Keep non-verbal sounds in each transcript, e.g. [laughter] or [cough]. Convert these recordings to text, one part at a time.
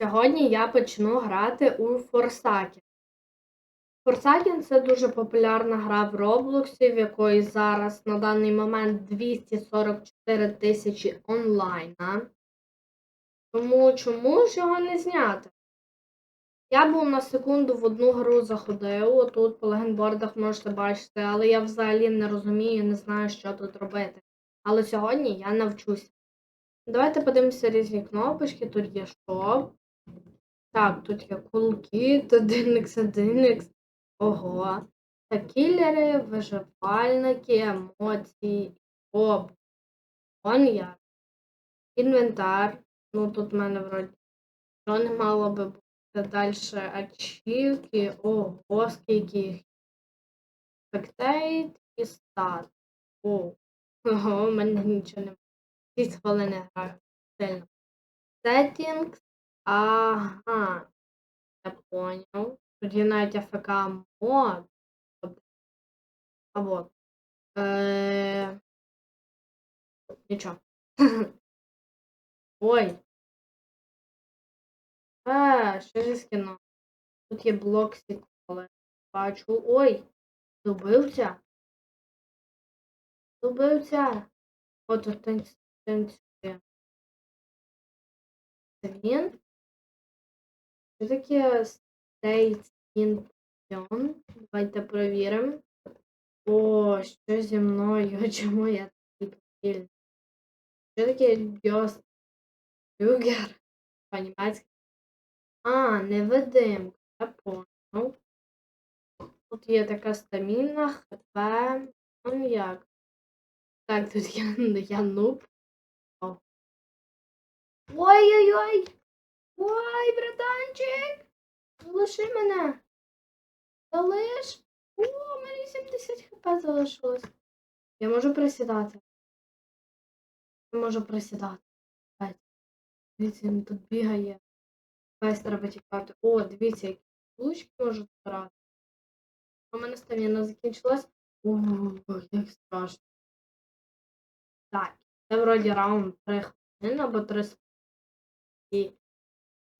Сьогодні я почну грати у Forsaken. Forsaken це дуже популярна гра в Роблоксі, в якої зараз на даний момент 244 тисячі онлайна. Тому чому ж його не зняти? Я був на секунду в одну гру заходив, отут по легенбордах можете бачити, але я взагалі не розумію, не знаю, що тут робити. Але сьогодні я навчуся. Давайте подивимося різні кнопочки. Тут є шоп. Так, тут є [laughs] Динекс, Динекс. Ого. Та кілери, виживальники, емоції, оп. Он я. Інвентар. Ну тут в мене вроді. Що не мало би бути. Далі ачівки. Ого, скільки їх. Спектейт і стат. О. Ого, у мене нічого немає. 6 хвилин граю. Сильно. Settings. Ага. Я понял. Навіть АФК мод. А вот. Е... Нічого. [laughs] Ой. Е, що зі скіном? Тут є блок сіколи. Бачу. Ой. Добивця. Добивця. О, тут танцює. танцює. Це він? Що таке State in Pion? Давайте перевіримо. О, що зі мною? Чому я такий повільний? Що таке Бьос Бюгер? По-німецьки. А, невидимка. Я понял. Тут є така стаміна, ХП. Ну як? Так, тут я, [laughs] я нуб. Ой-ой-ой! Ой, братанчик! Залиши мене! Залиш! О, у мене 70 хп залишилось. Я можу присідати. Я можу присідати. Дивіться, він тут бігає. Весь треба тікати. О, дивіться, які лучки можу збирати. У мене стаміна закінчилась. Ого, як страшно. Так, це вроді раунд 3 хвилини або 3 і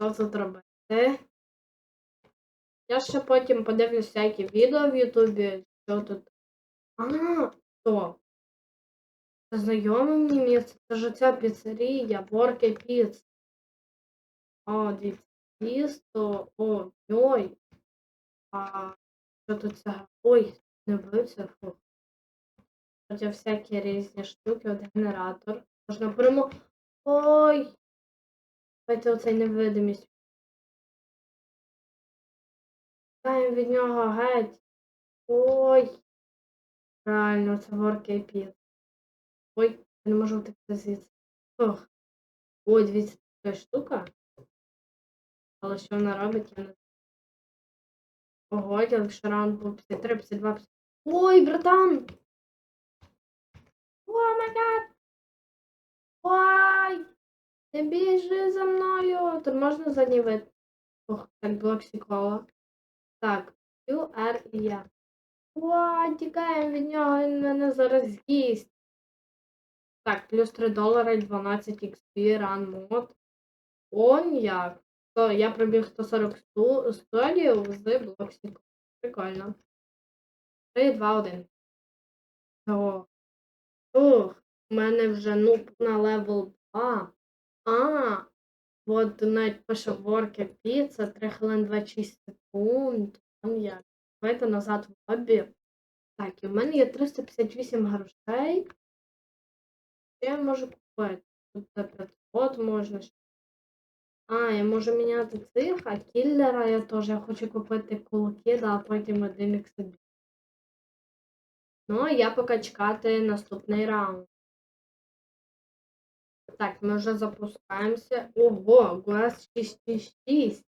що тут робити? Я ще потім подивлюсь всякі відео в Ютубі, що тут. А, то. Це знайоме мені місце. Це ж ця піцерія, Борки Піц. О, дивіться, тісто, о, йой. А що тут це? Ой, не вбився, фу. Тут є всякі різні штуки, от генератор. Можна прямо. Ой! Давайте оцей невидимість. Даємо від нього геть. Ой. Правильно, це ворки піт. Ой, я не можу втекти звідси. Ох. Ой, дивіться, така штука. Але що вона робить, я не знаю. Ого, якщо раунд був 53, 52, 50. Ой, братан! О, май гад! Ой! Не біжи за мною! Тут можна задній вид. Ох, так блок сікола. Так, Q, R і я. Ой, тікаємо від нього, він мене зараз з'їсть. Так, плюс 3 долари, 12 XP, run мод. Он як. То я пробіг 140 сту- столів з блоксік. Прикольно. 3, 2, 1. О. Ух, у мене вже нуб на левел 2. А, от навіть пише ворки піца, 3 хвилин 26 секунд. Там як. Давайте назад в лобі. Так, і в мене є 358 грошей. Я можу купити? Тут за 500 можна. А, я можу міняти цих, а кіллера я теж я хочу купити кулки, да, а потім один XB. Ну, а я поки чекати наступний раунд. Так, ми вже запускаємося. Ого, ГУАС 666.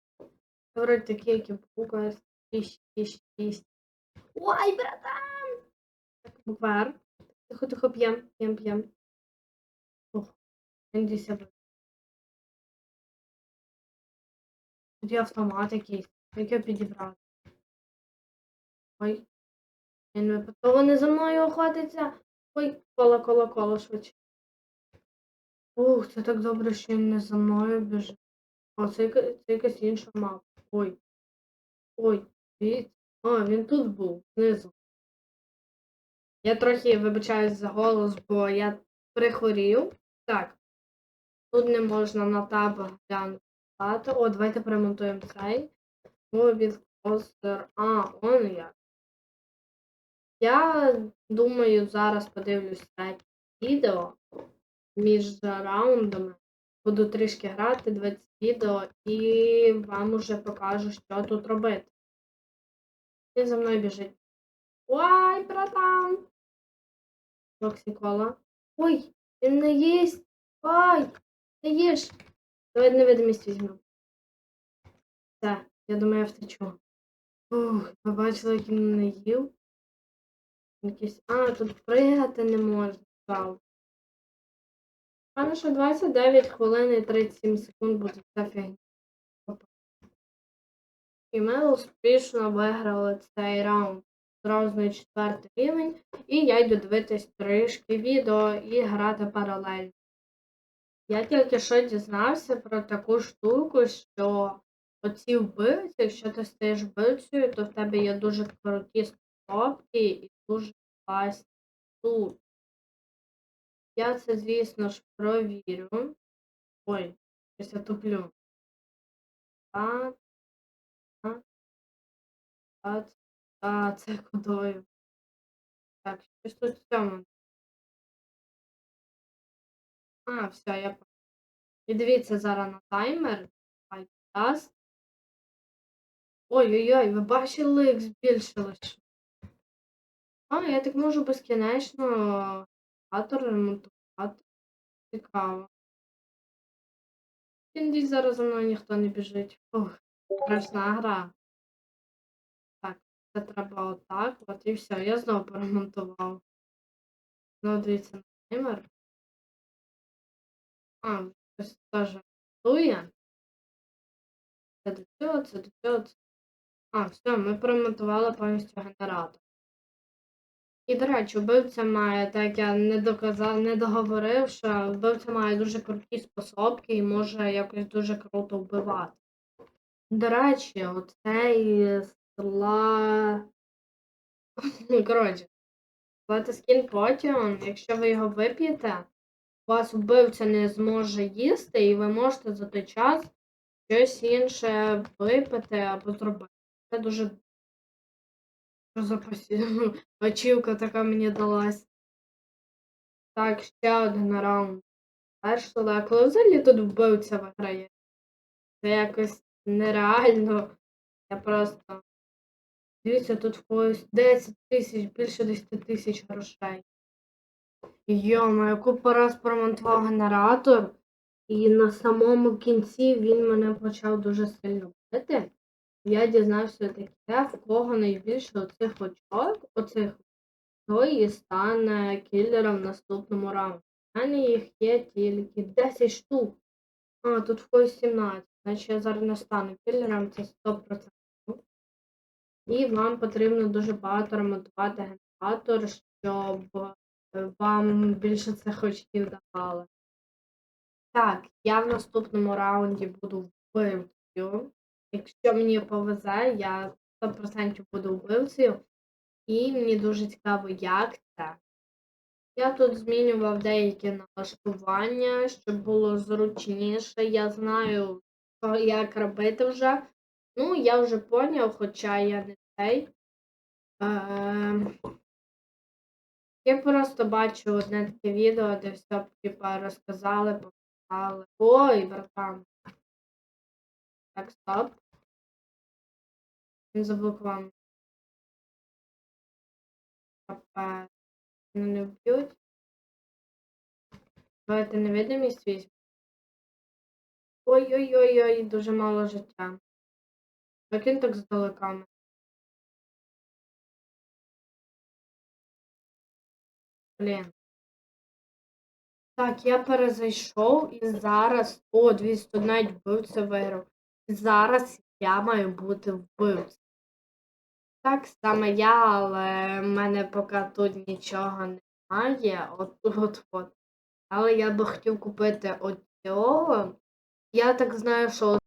Це вроді такі, які був ГУАС 666. Ой, братан! Так, буквар. Тихо, тихо, п'єм, п'єм, п'єм. Ох, він десь я Тут є автомат якийсь. Як його підібрати? Ой. Він випадково не за мною охотиться. Ой, коло, коло, коло, швидше. Ух, це так добре, що він не за мною біжить. О, це, це якась інша мапа. Ой. Ой, дивіться. А, він тут був, знизу. Я трохи вибачаюсь за голос, бо я прихворів. Так. Тут не можна на таб глянути. О, давайте перемонтуємо цей. Мобіл постер. А, он як. Я думаю, зараз подивлюсь це відео між раундами. Буду трішки грати 20 відео і вам уже покажу, що тут робити. Він за мною біжить. Ой, братан! Роксікола. Ой, він не їсть! Ой, не їж! Давай невидимість візьмемо. Все, я думаю, я втечу. Ух, ви бачили, як він не їв? Якісь... А, тут пригати не можна. Пане, що 29 хвилин і 37 секунд буде ця фігня. І ми успішно виграли цей раунд. Зразу четвертий рівень. І я йду дивитись трішки відео і грати паралельно. Я тільки що дізнався про таку штуку, що оці вбивці, якщо ти стаєш вбивцею, то в тебе є дуже круті стопки і дуже класні тут. Я це, звісно ж, провірю. Ой, щось я туплю. Так. Так. Так. А, це кудою. Так, щось тут в цьому. А, все, я І дивіться зараз на таймер. Ой-ой-ой, ви бачили, як збільшилось. А, я так можу безкінечно ремонтувати. Цікаво. Кіндій зараз за мною ніхто не біжить. Фух, страшна гра. Так, це треба отак, от і все. Я знову поремонтував. Знову дивіться на таймер. А, хтось теж готує. Це до цього, це до цього. А, все, ми поремонтували повністю генератор. І, до речі, вбивця має, так я не доказав, не договорив, що вбивця має дуже круті способки і може якось дуже круто вбивати. До речі, оцей сла. [laughs] Коротше, Скін Потіон, якщо ви його вип'єте, вас вбивця не зможе їсти, і ви можете за той час щось інше випити або зробити. Це дуже за посі- Очівка така мені далась. Так, ще один раунд. Перший, але коли взагалі тут вбивця виграє? Це якось нереально. Я просто. Дивіться, тут в когось 10 тисяч, більше 10 тисяч грошей. Йома, я купу раз промонтував генератор, і на самому кінці він мене почав дуже сильно бити. Я дізнався таке, в кого найбільше оцих очок, оцих той і стане кілером в наступному раунді. У мене їх є тільки 10 штук. А, тут в когось 17. Значить я зараз не стану кілером, це 100%. І вам потрібно дуже багато ремонтувати генератор, щоб е, вам більше цих очків давали. Так, я в наступному раунді буду вбивцею. Якщо мені повезе, я 100% буду вбивцею. І мені дуже цікаво, як це. Я тут змінював деякі налаштування, щоб було зручніше. Я знаю, як робити вже. Ну, я вже поняв, хоча я не цей. Е, Я просто бачу одне таке відео, де все типа розказали, показали. Ой, братан. Так, стоп. Він заблокував. Капець. Ну не вб'ють. Давайте невидимість візьмемо. Ой-ой-ой-ой, дуже мало життя. Він так здалека? Блін. Так, я перезайшов і зараз. О, 200 навіть вбивця виграв. І зараз я маю бути вбивцем. Так саме я, але в мене поки тут нічого немає. От [laughs] от от. Але я би хотів купити цього. Я так знаю, що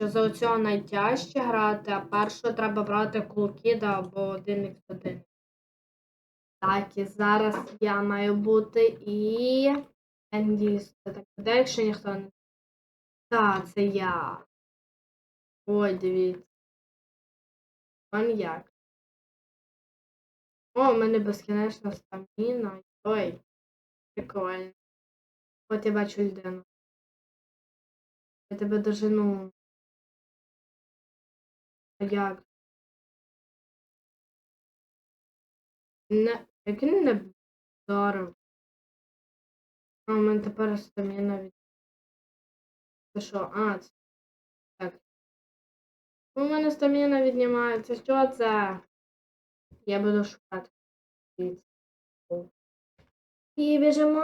за оцього найтяжче грати, а першого треба брати кулкіда або 1x1. Так, і зараз я маю бути і. Я надіюсь, це так буде, якщо ніхто не. Так, це я. Ой, дивіться. Маньяк. О, у мене безкінечна стаміна. Ой. Прикольно. От я бачу людину. Я тебе дожену. Як? Не, як він не вдарив? А, у мене тепер стаміна від. Це що? А, це. Так. У мене стаміна віднімається. Що це? Я буду шукати. І біжимо.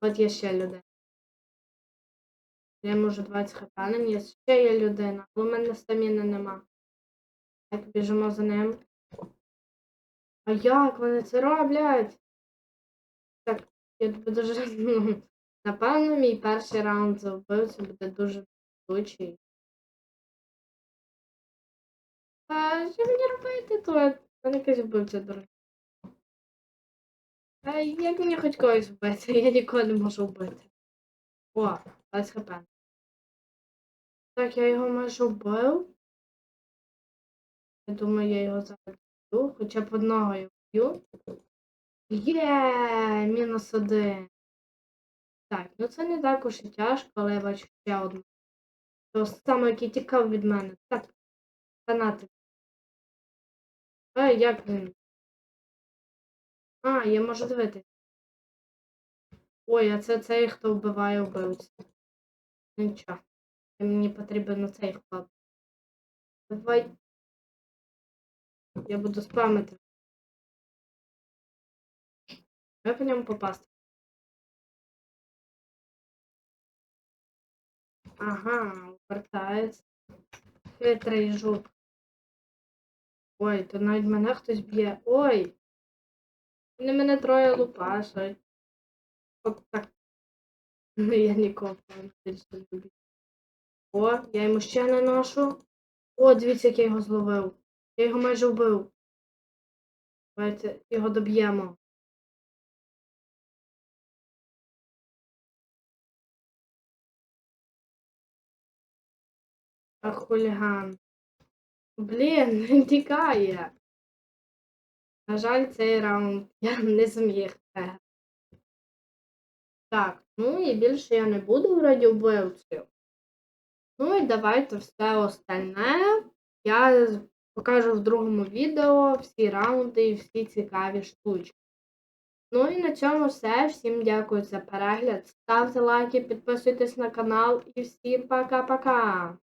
От є ще людина. Я можу 20 хп на мені. Ще є людина, у мене стаміни нема. Так, біжимо за ним. А як вони це роблять? Так, я дуже. [laughs] Напевно, мій перший раунд за вбивцю буде дуже блискучий. А що мені робити тут? Мене якась вбивця дорога. А як мені хоч когось вбити? Я нікого не можу вбити. О, 20 хп. Так, я його майже вбив. Я думаю, я його зараз. Хоча б одного я вб'ю. Є, мінус один. Так, ну це не так уж і тяжко, але я бачу ще одну. То саме, який тікав від мене. Так, фанатик. Ей, як він? А, я можу дивитись. Ой, а це цей, хто вбиває вбивцю. Нічого. Мені потрібен оцей хлоп. Давай. Я буду спамити. Я по ньому попасти. Ага, вертається. Хитрий жук. Ой, то навіть мене хтось б'є. Ой! Вони мене троє лупашать. От так. Ну, я нікого більше не люблю. О, я йому ще не ношу. О, дивіться, як я його зловив. Я його майже вбив. Давайте його доб'ємо. А хуліган. Блін, [laughs] тікає. На жаль, цей раунд [laughs] я не зміг. Так, ну і більше я не буду вроді вбивцею. Ну і давайте все остальне. Я покажу в другому відео всі раунди і всі цікаві штучки. Ну і на цьому все. Всім дякую за перегляд. Ставте лайки, підписуйтесь на канал і всім пока-пока!